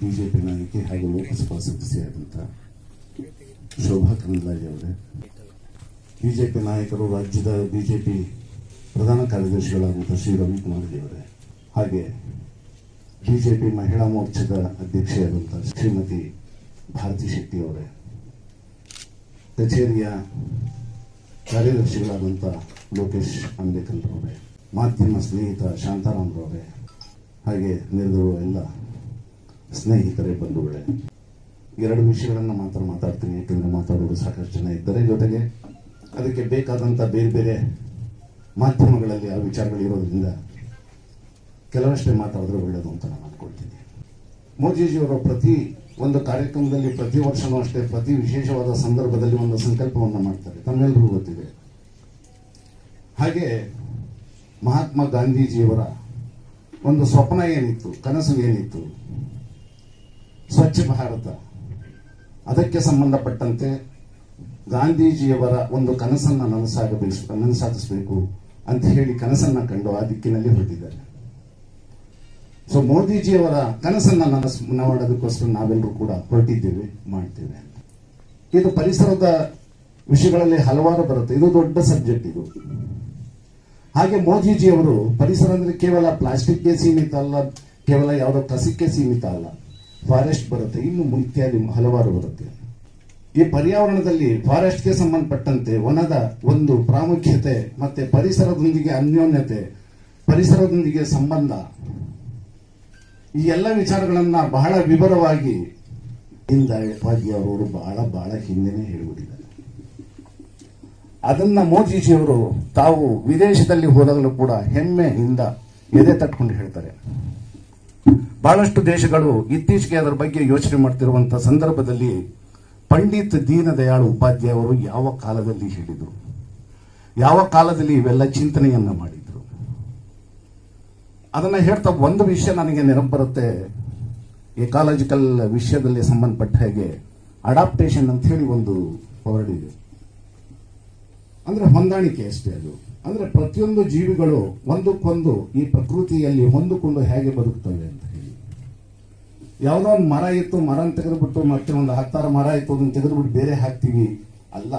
BJP ನಾಯಕಿ ಹಾಗೂ ಲೋಕಸಭಾ ಸದಸ್ಯರಾದಂಥ ಶೋಭಾ ಕರಂದ್ಲಾಜೆ ಅವರೇ. ಬಿಜೆಪಿ ನಾಯಕರು ರಾಜ್ಯದ ಬಿಜೆಪಿ ಪ್ರಧಾನ ಕಾರ್ಯದರ್ಶಿಗಳಾದಂಥ ಶ್ರೀ ರವಿಕುಮಾರ್ಜಿ ಅವರೇ, ಹಾಗೆ ಬಿಜೆಪಿ ಮಹಿಳಾ ಮೋರ್ಚಾದ ಅಧ್ಯಕ್ಷೆಯಾದಂತಹ ಶ್ರೀಮತಿ ಭಾರತಿ ಶೆಟ್ಟಿ ಅವರೇ, ಕಚೇರಿಯ ಕಾರ್ಯದರ್ಶಿಗಳಾದಂತಹ ಲೋಕೇಶ್ ಅಂಬೇಕಲ್ರವರೇ ಮಾಧ್ಯಮ ಸ್ನೇಹಿತ ಶಾಂತಾರಾಮ್ರವರೇ ಹಾಗೆ ನೆರೆದಿರುವ ಎಲ್ಲ ಸ್ನೇಹಿತರೇ, ಬಂಧುಗಳೇ, ಎರಡು ವಿಷಯಗಳನ್ನು ಮಾತ್ರ ಮಾತಾಡ್ತೀನಿ. ಯಾಕೆಂದರೆ ಮಾತಾಡೋರು ಸಾಕಷ್ಟು ಜನ ಇದ್ದಾರೆ. ಜೊತೆಗೆ ಅದಕ್ಕೆ ಬೇಕಾದಂಥ ಬೇರೆ ಬೇರೆ ಮಾಧ್ಯಮಗಳಲ್ಲಿ ಆ ವಿಚಾರಗಳಿರೋದ್ರಿಂದ ಕೆಲವಷ್ಟೇ ಮಾತಾಡಿದ್ರೆ ಒಳ್ಳೆಯದು ಅಂತ ನಾನು ಅಂದ್ಕೊಳ್ತೀನಿ ಮೋದಿಜಿಯವರ ಪ್ರತಿ ಒಂದು ಕಾರ್ಯಕ್ರಮದಲ್ಲಿ, ಪ್ರತಿ ವರ್ಷನೂ ಅಷ್ಟೇ, ಪ್ರತಿ ವಿಶೇಷವಾದ ಸಂದರ್ಭದಲ್ಲಿ ಒಂದು ಸಂಕಲ್ಪವನ್ನು ಮಾಡ್ತಾರೆ. ತಮ್ಮೆಲ್ಲರಿಗೂ ಗೊತ್ತಿದೆ. ಹಾಗೆ ಮಹಾತ್ಮ ಗಾಂಧೀಜಿಯವರ ಒಂದು ಸ್ವಪ್ನ ಏನಿತ್ತು, ಕನಸು ಏನಿತ್ತು? ಸ್ವಚ್ಛ ಭಾರತ. ಅದಕ್ಕೆ ಸಂಬಂಧಪಟ್ಟಂತೆ ಗಾಂಧೀಜಿಯವರ ಒಂದು ಕನಸನ್ನ ನನಸಾಗಬೇಕು ನನಸಾಗಿಸಬೇಕು ಅಂತ ಹೇಳಿ ಕನಸನ್ನ ಕಂಡು ಆ ದಿಕ್ಕಿನಲ್ಲಿ ಹೊರಟಿದ್ದಾರೆ. ಸೊ ಮೋದಿಜಿಯವರ ಕನಸನ್ನ ನನಸ್ ಮಾಡೋದಕ್ಕೋಸ್ಕರ ನಾವೆಲ್ಲರೂ ಕೂಡ ಹೊರಟಿದ್ದೇವೆ, ಮಾಡ್ತೇವೆ ಇದು ಪರಿಸರದ ವಿಷಯಗಳಲ್ಲಿ ಹಲವಾರು ಬರುತ್ತೆ. ಇದು ದೊಡ್ಡ ಸಬ್ಜೆಕ್ಟ್ ಇದು. ಹಾಗೆ ಮೋದಿಜಿಯವರು ಪರಿಸರ ಅಂದ್ರೆ ಕೇವಲ ಪ್ಲಾಸ್ಟಿಕ್ಗೆ ಸೀಮಿತ ಅಲ್ಲ, ಕೇವಲ ಯಾವುದೋ ಕಸಕ್ಕೆ ಸೀಮಿತ ಅಲ್ಲ. ಫಾರೆಸ್ಟ್ ಬರುತ್ತೆ. ಇನ್ನು ಇತ್ಯಾದಿ ಹಲವಾರು ಬರುತ್ತೆ. ಈ ಪರ್ಯಾವರಣದಲ್ಲಿ ಫಾರೆಸ್ಟ್ಗೆ ಸಂಬಂಧಪಟ್ಟಂತೆ ವನದ ಒಂದು ಪ್ರಾಮುಖ್ಯತೆ ಮತ್ತೆ ಪರಿಸರದೊಂದಿಗೆ ಅನ್ಯೋನ್ಯತೆ, ಪರಿಸರದೊಂದಿಗೆ ಸಂಬಂಧ, ಈ ಎಲ್ಲ ವಿಚಾರಗಳನ್ನ ಬಹಳ ವಿವರವಾಗಿ ಇಂದ ಅವರು ಬಹಳ ಬಹಳ ಹಿಂದೆನೆ ಹೇಳಿಬಿಟ್ಟಿದ್ದಾರೆ. ಅದನ್ನ ಮೋದಿಜಿಯವರು ತಾವು ವಿದೇಶದಲ್ಲಿ ಹೋದಾಗಲೂ ಕೂಡ ಹೆಮ್ಮೆಯಿಂದ ಎದೆ ತಟ್ಕೊಂಡು ಹೇಳ್ತಾರೆ. ಬಹಳಷ್ಟು ದೇಶಗಳು ಇತ್ತೀಚೆಗೆ ಅದರ ಬಗ್ಗೆ ಯೋಚನೆ ಮಾಡ್ತಿರುವಂತಹ ಸಂದರ್ಭದಲ್ಲಿ ಪಂಡಿತ್ ದೀನದಯಾಳ್ ಉಪಾಧ್ಯಾಯ ಅವರು ಯಾವ ಕಾಲದಲ್ಲಿ ಹೇಳಿದರು? ಯಾವ ಕಾಲದಲ್ಲಿ ಇವೆಲ್ಲ ಚಿಂತನೆಯನ್ನ ಮಾಡಿದ್ರು? ಅದನ್ನ ಹೇಳ್ತಾ ಒಂದು ವಿಷಯ ನನಗೆ ನೆನಪು ಬರುತ್ತೆ. ಎಕಾಲಜಿಕಲ್ ವಿಷಯದಲ್ಲಿ ಸಂಬಂಧಪಟ್ಟ ಹಾಗೆ ಅಡಾಪ್ಟೇಷನ್ ಅಂತ ಹೇಳಿ ಒಂದು ವರ್ಡ್ ಇದೆ. ಅಂದ್ರೆ ಹೊಂದಾಣಿಕೆ ಅಷ್ಟೇ ಅದು. ಅಂದ್ರೆ ಪ್ರತಿಯೊಂದು ಜೀವಿಗಳು ಒಂದಕ್ಕೊಂದು ಈ ಪ್ರಕೃತಿಯಲ್ಲಿ ಹೊಂದಿಕೊಂಡು ಹೇಗೆ ಬದುಕ್ತವೆ ಅಂತ ಹೇಳಿ. ಯಾವುದೋ ಒಂದು ಮರ ಇತ್ತು ಮರ ತೆಗೆದುಬಿಟ್ಟು ಮತ್ತೆ ಒಂದು ಹತ್ತಾರು ಮರ ಇತ್ತು, ಅದನ್ನು ತೆಗೆದುಬಿಟ್ಟು ಬೇರೆ ಹಾಕ್ತೀವಿ. ಅಲ್ಲ.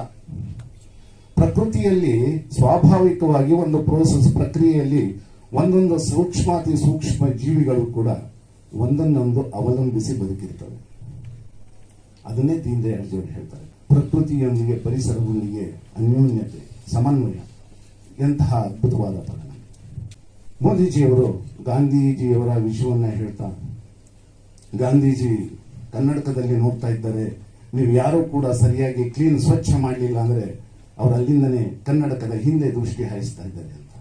ಪ್ರಕೃತಿಯಲ್ಲಿ ಸ್ವಾಭಾವಿಕವಾಗಿ ಒಂದು ಪ್ರೋಸೆಸ್ ಪ್ರಕ್ರಿಯೆಯಲ್ಲಿ ಒಂದೊಂದು ಸೂಕ್ಷ್ಮಾತಿ ಸೂಕ್ಷ್ಮ ಜೀವಿಗಳು ಕೂಡ ಒಂದನ್ನೊಂದು ಅವಲಂಬಿಸಿ ಬದುಕಿರ್ತವೆ. ಅದನ್ನೇ ದೀನ್ ದಯಾಳ್ ಹೇಳ್ತಾರೆ. ಪ್ರಕೃತಿಯೊಂದಿಗೆ, ಪರಿಸರದೊಂದಿಗೆ ಅನ್ಯೋನ್ಯತೆ, ಸಮನ್ವಯ. ಎಂತಹ ಅದ್ಭುತವಾದ ಪಠಣ. ಮೋದಿಜಿಯವರು ಗಾಂಧೀಜಿಯವರ ವಿಷಯವನ್ನ ಹೇಳ್ತಾ, ಗಾಂಧೀಜಿ ಕನ್ನಡಕದಲ್ಲಿ ನೋಡ್ತಾ ಇದ್ದಾರೆ, ನೀವು ಯಾರೂ ಕೂಡ ಸರಿಯಾಗಿ ಕ್ಲೀನ್ ಸ್ವಚ್ಛ ಮಾಡಲಿಲ್ಲ ಅಂದ್ರೆ ಅವರು ಅಲ್ಲಿಂದನೇ ಕನ್ನಡಕದ ಹಿಂದೆ ದೃಷ್ಟಿ ಹಾಯಿಸ್ತಾ ಇದ್ದಾರೆ ಅಂತ.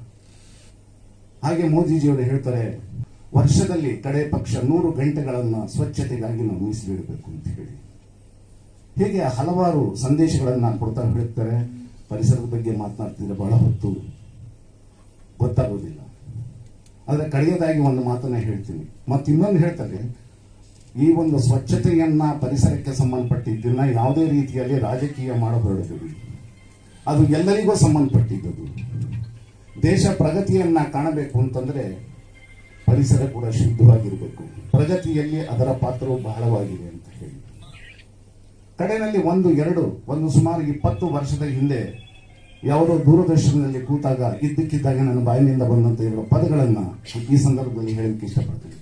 ಹಾಗೆ ಮೋದಿಜಿಯವರು ಹೇಳ್ತಾರೆ, ವರ್ಷದಲ್ಲಿ ಕಡೆ ಪಕ್ಷ ನೂರು ಗಂಟೆಗಳನ್ನು ಸ್ವಚ್ಛತೆಗಾಗಿ ನಾವು ಮೀಸಲಿಡಬೇಕು ಅಂತ ಹೇಳಿ. ಹೀಗೆ ಹಲವಾರು ಸಂದೇಶಗಳನ್ನು ಕೊಡ್ತಾ ಹೇಳ್ತಾರೆ ಪರಿಸರದ ಬಗ್ಗೆ ಮಾತನಾಡ್ತಿದ್ರೆ ಬಹಳ ಹೊತ್ತು ಗೊತ್ತಾಗೋದಿಲ್ಲ. ಆದರೆ ಕಡೆಯದಾಗಿ ಒಂದು ಮಾತನ್ನ ಹೇಳ್ತೀನಿ. ಮತ್ತೆ ಇನ್ನೊಂದು ಹೇಳ್ತಾರೆ ಈ ಒಂದು ಸ್ವಚ್ಛತೆಯನ್ನ ಪರಿಸರಕ್ಕೆ ಸಂಬಂಧಪಟ್ಟಿದ್ದನ್ನ ಯಾವುದೇ ರೀತಿಯಲ್ಲಿ ರಾಜಕೀಯ ಮಾಡಬಾರದು ಅದು ಎಲ್ಲರಿಗೂ ಸಂಬಂಧಪಟ್ಟಿದ್ದದು ದೇಶ ಪ್ರಗತಿಯನ್ನ ಕಾಣಬೇಕು ಅಂತಂದ್ರೆ ಪರಿಸರ ಕೂಡ ಶುದ್ಧವಾಗಿರಬೇಕು. ಪ್ರಗತಿಯಲ್ಲಿ ಅದರ ಪಾತ್ರವು ಬಹಳವಾಗಿದೆ. ಕಡೆಯಲ್ಲಿ ಒಂದು, ಎರಡು, ಒಂದು ಸುಮಾರು ಇಪ್ಪತ್ತು ವರ್ಷದ ಹಿಂದೆ ಯಾವುದೋ ದೂರದರ್ಶನದಲ್ಲಿ ಕೂತಾಗ ಇದ್ದಕ್ಕಿದ್ದಾಗ ನನ್ನ ಬಾಯಿನಿಂದ ಬಂದಂತ ಎರಡು ಪದಗಳನ್ನ ಈ ಸಂದರ್ಭದಲ್ಲಿ ಹೇಳಲಿಕ್ಕೆ ಇಷ್ಟಪಡ್ತೀನಿ.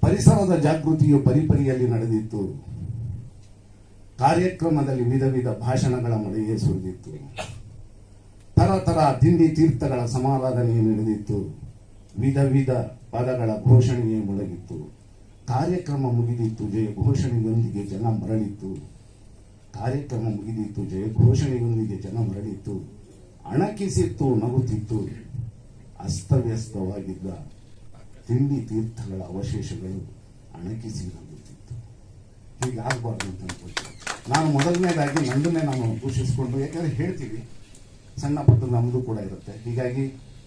ಪರಿಸರದ ಜಾಗೃತಿಯು ಪರಿಪರಿಯಲ್ಲಿ ನಡೆದಿತ್ತು. ಕಾರ್ಯಕ್ರಮದಲ್ಲಿ ವಿಧ ವಿಧ ಭಾಷಣಗಳ ಮಳೆಯೇ ಸುರಿದಿತ್ತು. ತರ ತರ ತಿಂಡಿ ತೀರ್ಥಗಳ ಸಮಾರಾಧನೆಯೇ ನಡೆದಿತ್ತು. ವಿಧ ವಿಧ ಪದಗಳ ಘೋಷಣೆಯೇ ಮೊಳಗಿತ್ತು. ಕಾರ್ಯಕ್ರಮ ಮುಗಿದಿತ್ತು ಜಯ ಘೋಷಣೆಯೊಂದಿಗೆ ಜನ ಮರಳಿತ್ತು. ಕಾರ್ಯಕ್ರಮ ಮುಗಿದಿತ್ತು ಜಯ ಘೋಷಣೆಯೊಂದಿಗೆ ಜನ ಮರಳಿತ್ತು. ಅಣಕಿಸಿತ್ತು, ನಗುತ್ತಿತ್ತು. ಅಸ್ತವ್ಯಸ್ತವಾಗಿದ್ದ ತಿಂಡಿ ತೀರ್ಥಗಳ ಅವಶೇಷಗಳು ಅಣಕಿಸಿ ನಗುತ್ತಿತ್ತು. ಹೀಗಾಗಬಾರ್ದು ಅಂತ ಅನ್ಕೊಳ್ತೀನಿ. ನಾನು ಮೊದಲನೇದಾಗಿ ನನ್ನನ್ನೇ ನಾನು ಘೋಷಿಸಿಕೊಂಡು, ಯಾಕಂದ್ರೆ ಹೇಳ್ತೀವಿ, ಸಣ್ಣ ಪುಟ್ಟ ನಮ್ಮದು ಕೂಡ ಇರುತ್ತೆ. ಹೀಗಾಗಿ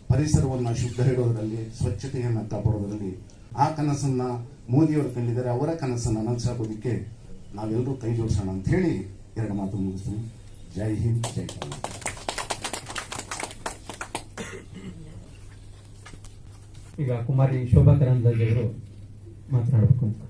ಪರಿಸರವನ್ನು ಶುದ್ಧ ಇಡೋದರಲ್ಲಿ, ಸ್ವಚ್ಛತೆಯನ್ನು ಕಾಪಾಡೋದರಲ್ಲಿ ಆ ಕನಸನ್ನ ಮೋದಿಯವರು ಕಂಡಿದ್ದಾರೆ. ಅವರ ಕನಸನ್ನ ನನಸಾಗೋದಕ್ಕೆ ನಾವೆಲ್ಲರೂ ಕೈ ಜೋಡಿಸೋಣ ಅಂತ ಹೇಳಿ ಎರಡು ಮಾತು ಮುಗಿಸ್ತೀನಿ. ಜೈ ಹಿಂದ್, ಜೈ ಕರ್ನಾಟಕ. ಈಗ ಕುಮಾರಿ ಶೋಭಾ ಕರಂದ್ಲಾಜೆ ಅವರು ಮಾತನಾಡಬೇಕು ಅಂತ.